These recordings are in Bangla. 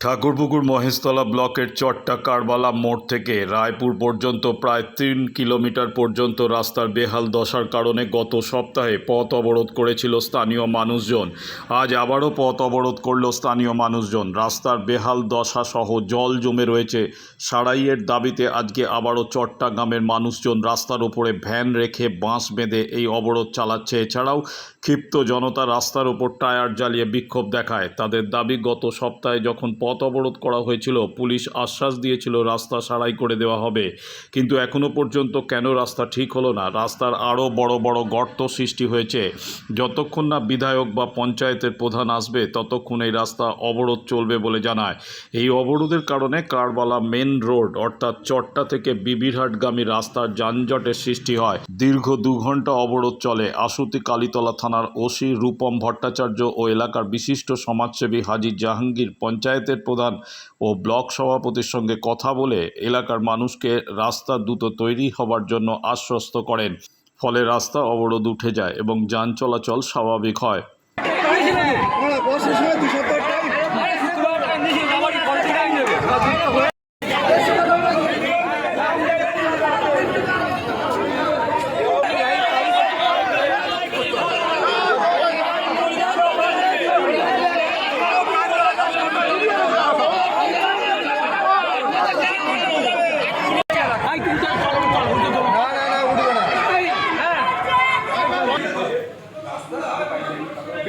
ঠাকুরপুকুর মহেশতলা ব্লকের চট্টা কারবালা মোড় থেকে রায়পুর পর্যন্ত প্রায় তিন কিলোমিটার পর্যন্ত রাস্তার বেহাল দশার কারণে গত সপ্তাহে পথ অবরোধ করেছিল স্থানীয় মানুষজন। আজ আবারও পথ অবরোধ করল স্থানীয় মানুষজন। রাস্তার বেহাল দশা সহ জল জমে রয়েছে। সারাইয়ের দাবিতে আজকে আবারও চট্টাগ্রামের মানুষজন রাস্তার ওপরে ভ্যান রেখে বাঁশ বেঁধে এই অবরোধ চালাচ্ছে। এছাড়াও ক্ষিপ্ত জনতা রাস্তার ওপর টায়ার জ্বালিয়ে বিক্ষোভ দেখায়। তাদের দাবি, গত সপ্তাহে যখন পথ অবরোধ করা হয়েছিল, পুলিশ আশ্বাস দিয়েছিল রাস্তা সারাই করে দেওয়া হবে। কিন্তু এখনও পর্যন্ত কেন রাস্তা ঠিক হলো না? রাস্তার আরও বড় বড় গর্ত সৃষ্টি হয়েছে। যতক্ষণ না বিধায়ক বা পঞ্চায়েতের প্রধান আসবে, ততক্ষণ এই রাস্তা অবরোধ চলবে বলে জানায়। এই অবরোধের কারণে কারবালা মেন রোড, অর্থাৎ চট্টা থেকে বিবিরহাটগামী রাস্তার যানজটের সৃষ্টি হয়। দীর্ঘ দু ঘণ্টা অবরোধ চলে। আশুতি কালীতলা থানার ওসি রূপম ভট্টাচার্য ও এলাকার বিশিষ্ট সমাজসেবী হাজি জাহাঙ্গীর পঞ্চায়েতের প্রধান ও ব্লক সভাপতির সঙ্গে কথা বলে এলাকার মানুষকে রাস্তা দ্রুত তৈরি হবার জন্য আশ্বস্ত করেন। ফলে রাস্তা অবরোধ উঠে যায় এবং যান চলাচল স্বাভাবিক হয় আমরা বর্ষার সময় দু সপ্তাহ টাইম না না না উঠবে না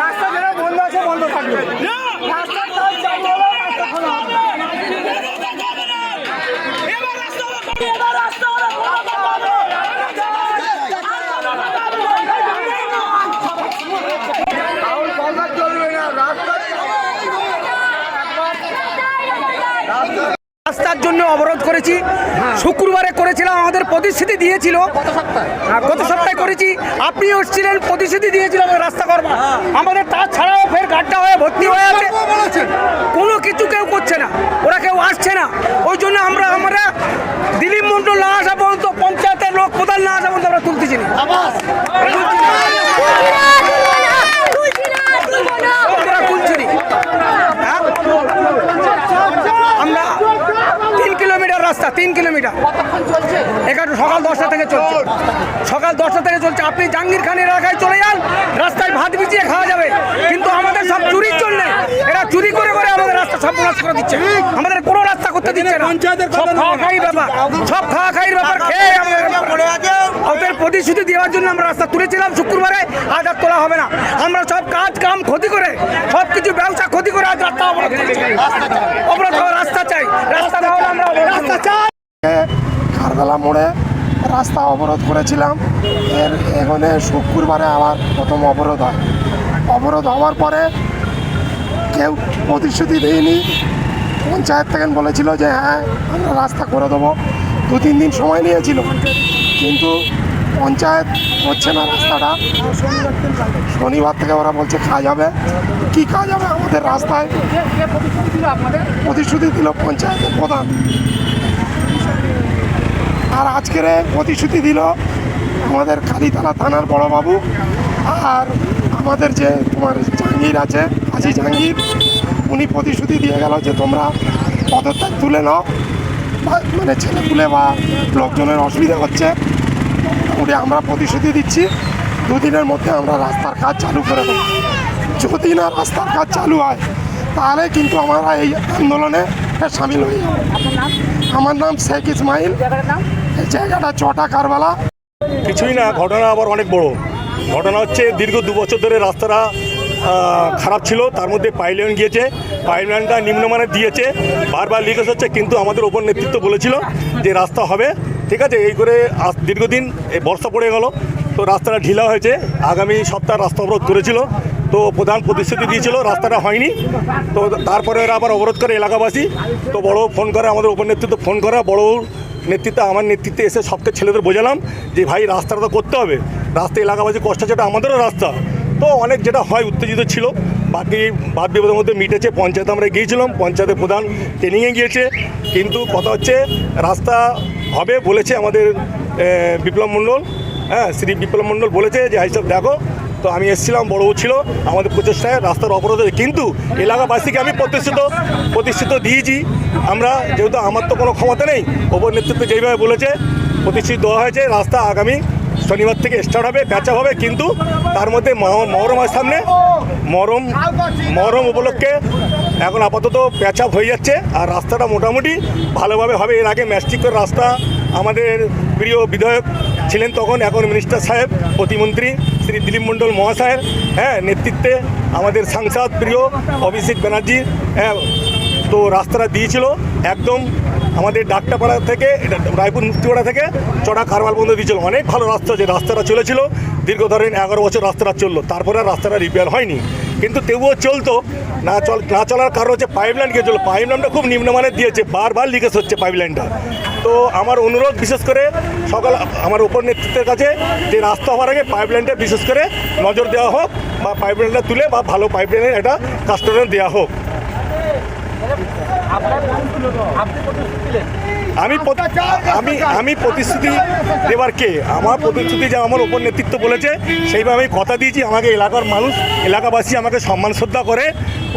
রাস্তা যেটা বন্ধ আছে বন্ধ থাকবে রাস্তার কাজ চালু হলে রাস্তা খোলা হবে রাহুল কলকাতা চলবে না রাস্তা রাস্তার জন্য অবরোধ করেছি। শুক্রবারে করেছিলাম আমাদের প্রতিশ্রুতি দিয়েছিল। হ্যাঁ, গত সপ্তাহে করেছি। আপনি এসেছিলেন প্রতিশ্রুতি দিয়েছিল আমাদের রাস্তা করবা আমাদের তাছাড়াও ফের গাড্ডা হয়ে ভর্তি হয়ে আছে কোনো কিছু কেউ করছে না। ওরা কেউ আসছে না। ওই জন্য আমরা আমরা দিলীপ মন্ডল না আসা পর্যন্ত পঞ্চায়েতের লোক প্রধান না আসা পর্যন্ত আমরা তুলতেছি না আমরা তুলছি না। হ্যাঁ? আমরা তিন কিলোমিটার রাস্তা তিন কিলোমিটার। এখানে সকাল দশটা থেকে চলছে। সকাল দশটা থেকে চলছে। আপনি জাহাঙ্গীর খানের এলাকায় চলে যান রাস্তায় ভাত বিছিয়ে খাওয়া যাবে। কিন্তু আমাদের সব চুরির জন্য এরা চুরি করে করে আমাদের রাস্তা সব করে দিচ্ছে। আমাদের কোনো রাস্তা করতে দিচ্ছে না। সব খাওয়া খাই ব্যাপার। সব খাওয়া খাইয়ের ব্যাপার প্রতিশ্রুতি দেওয়ার জন্য আমরা রাস্তা তুলেছিলাম শুক্রবারে আজ আর তোলা হবে না। আমরা সব কাজ কাম ক্ষতি করে সব কিছু ব্যবসা ক্ষতি করে আজ রাস্তা অবরোধ। অবরোধ হওয়ার রাস্তা চাই। রাস্তা না হলে আমরা রাস্তা চাই। খারবেলা মোড়ে রাস্তা অবরোধ করেছিলাম। এর এখানে শুক্রবারে আমার প্রথম অবরোধ হয়। অবরোধ হওয়ার পরে কেউ প্রতিশ্রুতি দেয়নি। পঞ্চায়েত থেকে বলেছিল যে হ্যাঁ আমরা রাস্তা করে দেবো। দু তিন দিন সময় নিয়েছিল। কিন্তু পঞ্চায়েত হচ্ছে না রাস্তাটা। শনিবার থেকে ওরা বলছে কাজ হবে। কি কাজ হবে? আমাদের রাস্তায় প্রতিশ্রুতি দিল পঞ্চায়েতের প্রধান। আর আজকের প্রতিশ্রুতি দিল আমাদের কালীতলা থানার বড়বাবু আর আমাদের যে তোমার জাহাঙ্গীর আছে আজি জাহাঙ্গীর, উনি প্রতিশ্রুতি দিয়ে গেল যে তোমরা পদত্যাগ তুলে নাও। মানে ছেলে তুলে বা লোকজনের অসুবিধা হচ্ছে। উনি আমরা প্রতিশ্রুতি দিচ্ছি দুদিনের মধ্যে আমরা রাস্তার কাজ চালু করে দেবো। যদি না রাস্তার কাজ চালু হয় তাহলে কিন্তু আমরা এই আন্দোলনে সামিল হয়ে যাব আমার নাম শেখ ইসমাইল। এই জায়গাটা চটা কারবালা। কিছুই না ঘটনা আবার অনেক বড়। ঘটনা হচ্ছে দীর্ঘ দু বছর ধরে রাস্তাটা খারাপ ছিল তার মধ্যে পাইপলাইন গিয়েছে। পাইপলাইনটা নিম্নমানের দিয়েছে। বারবার লিকেজ হচ্ছে কিন্তু আমাদের ওপর নেতৃত্ব বলেছিল যে রাস্তা হবে। ঠিক আছে, এই করে দীর্ঘদিন এই বর্ষা পড়ে গেল, তো রাস্তাটা ঢিলা হয়েছে, আগামী সপ্তাহ রাস্তা অবরোধ করেছিল, তো প্রধান প্রতিশ্রুতি দিয়েছিল, রাস্তাটা হয়নি, তো তারপরে ওরা আবার অবরোধ করে এলাকাবাসী, তো বড় ফোন করে, আমাদের উপর নেতৃত্ব ফোন করা, বড় নেতৃত্বে, আমার নেতৃত্বে এসে সবকে ছেলেদের বোঝালাম যে ভাই রাস্তাটা তো করতে হবে রাস্তা এলাকাবাসী কষ্ট এটা আমাদেরও রাস্তা, তো অনেক যেটা হয় উত্তেজিত ছিল বাকি বাদ বিবাদের মধ্যে মিটেছে। পঞ্চায়েতে আমরা গিয়েছিলাম, পঞ্চায়েতের প্রধান ট্রেনিংয়ে গিয়েছে। কিন্তু কথা হচ্ছে, রাস্তা হবে বলেছে আমাদের বিপ্লব মণ্ডল। হ্যাঁ শ্রী বিপ্লব মণ্ডল বলেছে যে হিসাব দেখো। তো আমি এসেছিলাম বড়বু ছিল, আমাদের প্রচেষ্টায় রাস্তার অবরোধ। কিন্তু এলাকাবাসীকে আমি প্রতিষ্ঠিত প্রতিষ্ঠিত দিয়েছি। আমরা যেহেতু আমার তো কোনো ক্ষমতা নেই, ওপর নেতৃত্বে যেইভাবে বলেছে, প্রতিষ্ঠিত দেওয়া হয়েছে, রাস্তা আগামী শনিবার থেকে স্টার্ট হবে প্যাচা হবে, কিন্তু তার মধ্যে মহরমের সামনে। মরম মহরম উপলক্ষে এখন আপাতত প্যাচাপ হয়ে যাচ্ছে, আর রাস্তাটা মোটামুটি ভালোভাবে হবে। এর আগে ম্যাস্টিকের রাস্তা আমাদের প্রিয় বিধায়ক ছিলেন তখন, এখন মিনিস্টার সাহেব, প্রতিমন্ত্রী শ্রী দিলীপ মণ্ডল মহাশয়ের হ্যাঁ নেতৃত্বে আমাদের সাংসদ প্রিয় অভিষেক ব্যানার্জি হ্যাঁ তো রাস্তাটা দিয়েছিল। একদম আমাদের ডাক্তারপাড়া থেকে রায়পুর মুক্তিপাড়া থেকে চড়া কারবাল পর্যন্ত দিয়েছিল অনেক ভালো রাস্তা, যে রাস্তাটা চলেছিল, দীর্ঘ ধরেন এগারো বছর রাস্তাটা চলল। তারপরে রাস্তাটা রিপেয়ার হয়নি। কিন্তু তবুও চলতো। না চল, না চলার কারণ হচ্ছে পাইপ লাইন গিয়ে চলো পাইপ লাইনটা খুব নিম্নমানের দিয়েছে। বারবার লিকেজ হচ্ছে পাইপ লাইনটা তো আমার অনুরোধ বিশেষ করে সকাল, আমার উপর নেতৃত্বের কাছে যে রাস্তা হওয়ার আগে পাইপ লাইনটা বিশেষ করে নজর দেওয়া হোক বা পাইপ লাইনটা তুলে বা ভালো পাইপ লাইনের একটা কাস্টমার দেওয়া হোক। আমি আমি আমি প্রতিশ্রুতি দেবার কে? আমার প্রতিশ্রুতি যে আমার ওপর নেতৃত্ব বলেছে সেইভাবে আমি কথা দিয়েছি। আমাকে এলাকার মানুষ এলাকাবাসী আমাকে সম্মান শ্রদ্ধা করে।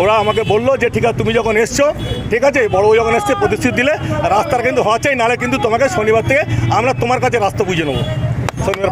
ওরা আমাকে বলল যে ঠিক আছে তুমি যখন এসছো ঠিক আছে বড় যখন এসছে প্রতিশ্রুতি দিলে রাস্তার কিন্তু হওয়া চাই নাহলে কিন্তু তোমাকে শনিবার থেকে আমরা তোমার কাছে রাস্তা বুঝে নেব। শনিবার